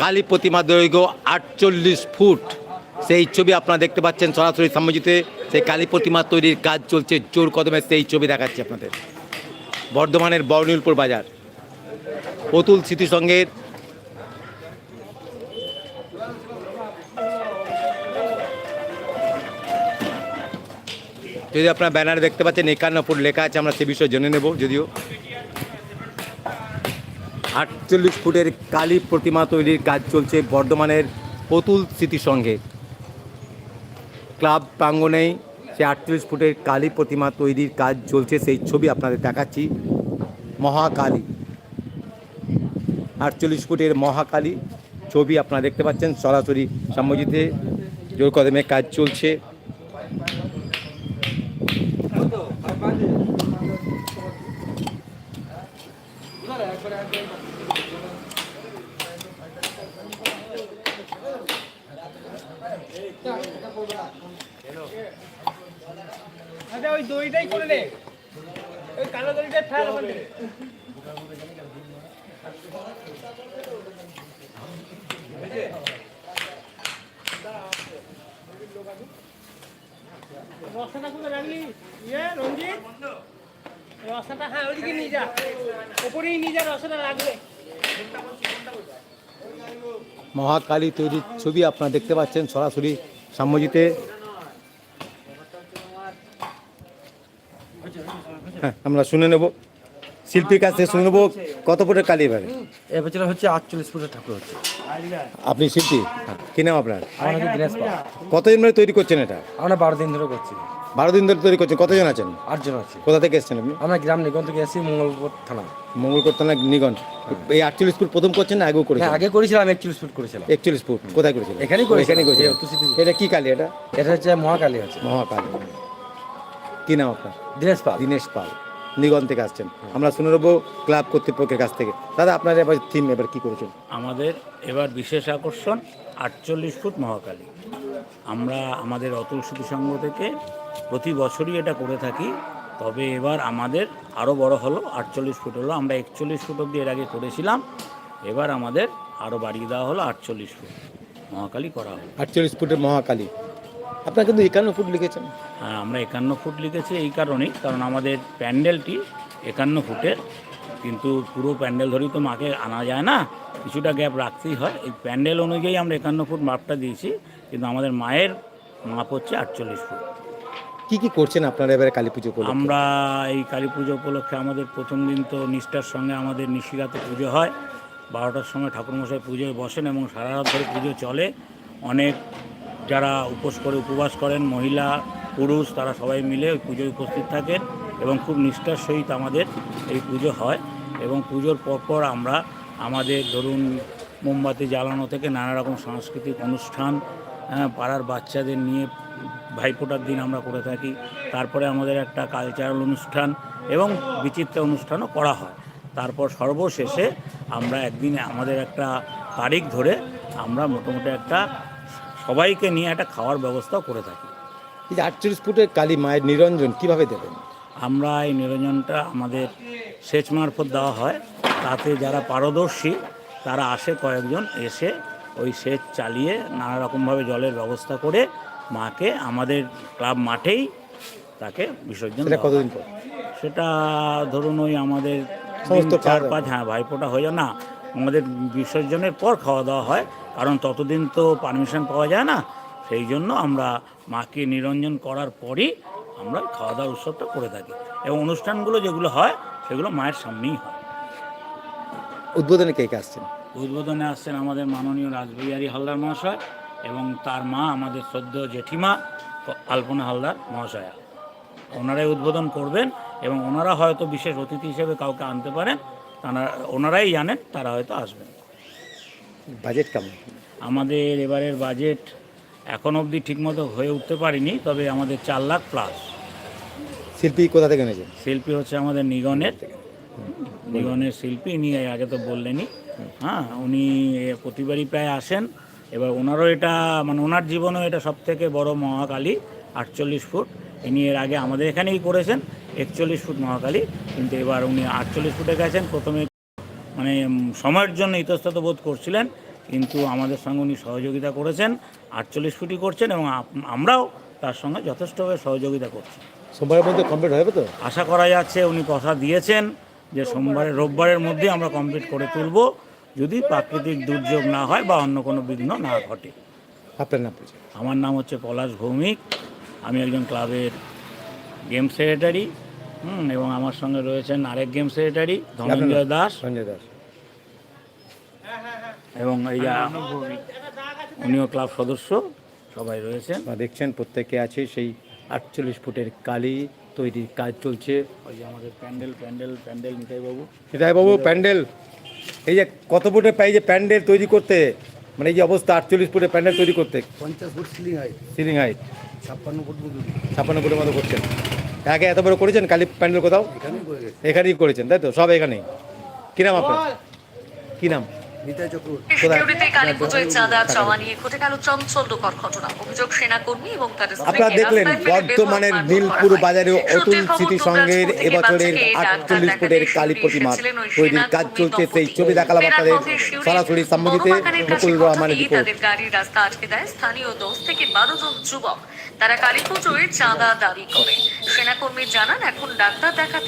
কালী প্রতিমা দৈর্ঘ্য আটচল্লিশ ফুট। সেই ছবি আপনারা দেখতে পাচ্ছেন সরাসরি সাম্যজিতে সেই কালী প্রতিমা তৈরির কাজ চলছে জোর কদমে, সেই ছবি দেখাচ্ছি আপনাদের। বর্ধমানের বর্ণিলপুর বাজার। অতুল স্মৃতিসংঘের যদি আপনার ব্যানারে দেখতে পাচ্ছেন একান্ন ফুট লেখা আছে, আমরা সে বিষয়ে জেনে নেব, যদিও। আটচল্লিশ ফুটের কালী প্রতিমা তৈরির কাজ চলছে বর্ধমানের অতুল স্মৃতিসংঘে ক্লাব প্রাঙ্গণেই সে আটচল্লিশ ফুটের কালী প্রতিমা তৈরির কাজ চলছে, সেই ছবি আপনাদের দেখাচ্ছি। মহাকালী। আটচল্লিশ ফুটের মহাকালী ছবি আপনারা দেখতে পাচ্ছেন। সরাসরি সাম্যজিতে জোর কদমে কাজ চলছে। আচ্ছা ওই দইটাই করে রসাটা কোথায় রাখলি? ইয়ে রঞ্জিত? রসাটা হ্যাঁ ওইদিকে নিয়ে যা। ওপরেই নিয়ে যা, রসাটা রাখবে মহাকালী তৈরির ছবি আপনারা দেখতে পাচ্ছেন সরাসরি। সাম্যজিতে। হ্যাঁ আমরা শুনে নেব। শিল্পীর কাছে শুনে নেব কত ফুটের কালী এবারে? এবছর হচ্ছে আটচল্লিশ ফুটের ঠাকুর হচ্ছে। আপনি শিল্পী? কি নাম আপনার? কতদিন ধরে তৈরি করছেন এটা? আমরা বারো দিন ধরে করছি। বারো দিন ধরে তৈরি করছেন কতজন আছেন? আটজন আছি। কোথা থেকে এসেছেন আপনি? আমরা গ্রাম নিগম থেকে এসেছি মঙ্গলপুর থানা। মঙ্গল করতেন নিগঞ্জ। এই আটচল্লিশ ফুট প্রথম করছেন না আগেও হ্যাঁ করেছেন আগে করেছিলাম একচল্লিশ ফুট করেছিলাম। একচল্লিশ ফুট কোথায় করেছিলেন? এখানেই করেছিলাম। এখানেই এই এটা কি কালী এটা? এটা হচ্ছে মহাকালী আছে। মহাকালী। কি নাম আপনার? দিনেশ পাল। দীনেশ পাল। নিগন থেকে আসছেন। আমরা শুনে নেব ক্লাব কর্তৃপক্ষের কাছ থেকে। দাদা আপনার এবার থিম এবার কি করেছেন? আমাদের এবার বিশেষ আকর্ষণ আটচল্লিশ ফুট মহাকালী। আমরা আমাদের অতুল স্মৃতি সংঘ থেকে প্রতি বছরই এটা করে থাকি। তবে এবার আমাদের আরও বড় হলো আটচল্লিশ ফুট হলো আমরা একচল্লিশ ফুট অবধি এর আগে করেছিলাম। এবার আমাদের আরও বাড়িয়ে দেওয়া হলো আটচল্লিশ ফুট। মহাকালী করা হলো। আটচল্লিশ ফুটের মহাকালী। আপনার কিন্তু একান্ন ফুট লিখেছেন। হ্যাঁ, আমরা একান্ন ফুট লিখেছি এই কারণেই কারণ আমাদের প্যান্ডেলটি একান্ন ফুটের কিন্তু পুরো প্যান্ডেল ধরেই তো মাকে আনা যায় না কিছুটা গ্যাপ রাখতেই হয়। এই প্যান্ডেল অনুযায়ী আমরা একান্ন ফুট মাপটা দিয়েছি কিন্তু আমাদের মায়ের মাপ হচ্ছে আটচল্লিশ ফুট। কি কি করছেন আপনারা এবারে কালী পুজো আমরা এই কালী পুজো উপলক্ষে আমাদের প্রথম দিন তো নিষ্ঠার সঙ্গে আমাদের নিশিরাতে পুজো হয়। বারোটার সময় ঠাকুরমশাই পুজোয় বসেন এবং সারা রাত ধরে পুজো চলে। অনেক যারা উপোস করে উপবাস করেন মহিলা পুরুষ তারা সবাই মিলে ওই পুজোয় উপস্থিত থাকেন এবং খুব নিষ্ঠার সহিত আমাদের এই পুজো হয় এবং পুজোর পরপর আমরা আমাদের ধরুন মোমবাতি জ্বালানো থেকে নানা রকম সাংস্কৃতিক অনুষ্ঠান হ্যাঁ, পাড়ার বাচ্চাদের নিয়ে ভাইফোঁটার দিন আমরা করে থাকি। তারপরে আমাদের একটা কালচারাল অনুষ্ঠান এবং বিচিত্র অনুষ্ঠানও করা হয়। তারপর সর্বশেষে আমরা একদিনে আমাদের একটা তারিখ ধরে আমরা মোটামুটি একটা সবাইকে নিয়ে একটা খাওয়ার ব্যবস্থাও করে থাকি। এই যে আটচল্লিশ ফুটের কালী মায়ের নিরঞ্জন কীভাবে দেবেন? আমরা এই নিরঞ্জনটা আমাদের সেচ মারফত দেওয়া হয়। তাতে যারা পারদর্শী তারা আসে কয়েকজন এসে ওই সেচ চালিয়ে নানা রকমভাবে জলের ব্যবস্থা করে মাকে আমাদের ক্লাব মাঠেই তাকে বিসর্জন সেটা কতদিন পর? সেটা ধরুন ওই আমাদের চার পাঁচ হ্যাঁ ভাইফোঁটা হয়ে যায়। না আমাদের বিসর্জনের পর খাওয়া দাওয়া হয় কারণ ততদিন তো পারমিশন পাওয়া যায় না সেই জন্য আমরা মাকে নিরঞ্জন করার পরই আমরা খাওয়া দাওয়ার উৎসবটা করে থাকি। এবং অনুষ্ঠানগুলো যেগুলো হয় সেগুলো মায়ের সামনেই হয়। উদ্বোধনে কে কে আসছেন? উদ্বোধনে আসছেন আমাদের মাননীয় রাসবিহারী হালদার মহাশয় এবং তার মা আমাদের সদ্য জেঠিমা আলপনা হালদার মহাশয়া। ওনারাই উদ্বোধন করবেন এবং ওনারা হয়তো বিশেষ অতিথি হিসেবে কাউকে আনতে পারেন। তারা ওনারাই জানেন তারা হয়তো আসবেন। বাজেট কেমন? আমাদের এবারের বাজেট এখন অবধি ঠিকমতো হয়ে উঠতে পারিনি তবে আমাদের চার লাখ প্লাস। শিল্পী কোথা থেকে এনেছেন? শিল্পী হচ্ছে আমাদের নিগনের নিগনের শিল্পী ইনি আগে তো বললেনই। হ্যাঁ উনি প্রতিবারই প্রায় আসেন। এবার ওনারও এটা মানে ওনার জীবনেও এটা সব থেকে বড় মহাকালী আটচল্লিশ ফুট। ইনি এর আগে আমাদের এখানেই করেছেন একচল্লিশ ফুট মহাকালী। কিন্তু এবার উনি আটচল্লিশ ফুটে গেছেন প্রথমে মানে সময়ের জন্য ইতস্তত বোধ করছিলেন। কিন্তু আমাদের সঙ্গে উনি সহযোগিতা করেছেন আটচল্লিশ ফুটই করছেন এবং আমরাও তার সঙ্গে যথেষ্টভাবে সহযোগিতা করছি। সোমবারের মধ্যে কমপ্লিট হবে তো? আশা করা যাচ্ছে উনি কথা দিয়েছেন যে সোমবারে রোববারের মধ্যে আমরা কমপ্লিট করে তুলব। যদি প্রাকৃতিক দুর্যোগ না হয় বা অন্য কোনো বিঘ্ন না ঘটে। আপনার নাম আমার নাম হচ্ছে পলাশ ভৌমিক। আমি একজন ক্লাবের গেম সেক্রেটারি হুম এবং আমার সঙ্গে রয়েছেন আরেক গেম সেক্রেটারি ধনঞ্জয় দাস। সঞ্জয় দাস। এবং এই উনিও ক্লাব সদস্য সবাই রয়েছেন। আপনারা দেখছেন প্রত্যেকে আছে সেই আটচল্লিশ ফুটের কালি তৈরির কাজ চলছে। ওই যে আমাদের প্যান্ডেল প্যান্ডেল প্যান্ডেল নিতাই বাবু বাবু প্যান্ডেল। এই যে কত ফুটের পাই যে প্যান্ডেল তৈরি করতে মানে এই যে অবস্থা আটচল্লিশ ফুটের প্যান্ডেল তৈরি করতে? পঞ্চাশ ফুট সিলিং হয় সিলিং হাইট ছাপ্পান্ন ফুট ছাপ্পান্ন ফুটের মতো করছেন। আগে এত বড় করেছেন কালী প্যান্ডেল কোথাও? এখানেই করেছেন তাই তো? সব এখানেই। কী নাম আপনার? কী নাম? আপনারা দেখলেন বর্ধমানের নীলপুর বাজারে অতুল স্মৃতি সংঘের এবছরের আটচল্লিশ ফুটের কালী প্রতিমা। তৈরির কাজ চলছে সেই ছবি দেখালাম আপনাদের সরাসরি সম্মুখীতে মুকুল রহমানের রিপোর্ট গাড়ির রাস্তা আটকে দেয়। স্থানীয় দশ থেকে বারো জন যুবক তারা কালী পুজোয় চাঁদা দাবি করে। সেনাকর্মী জানান এখন ডাক্তার দেখাতে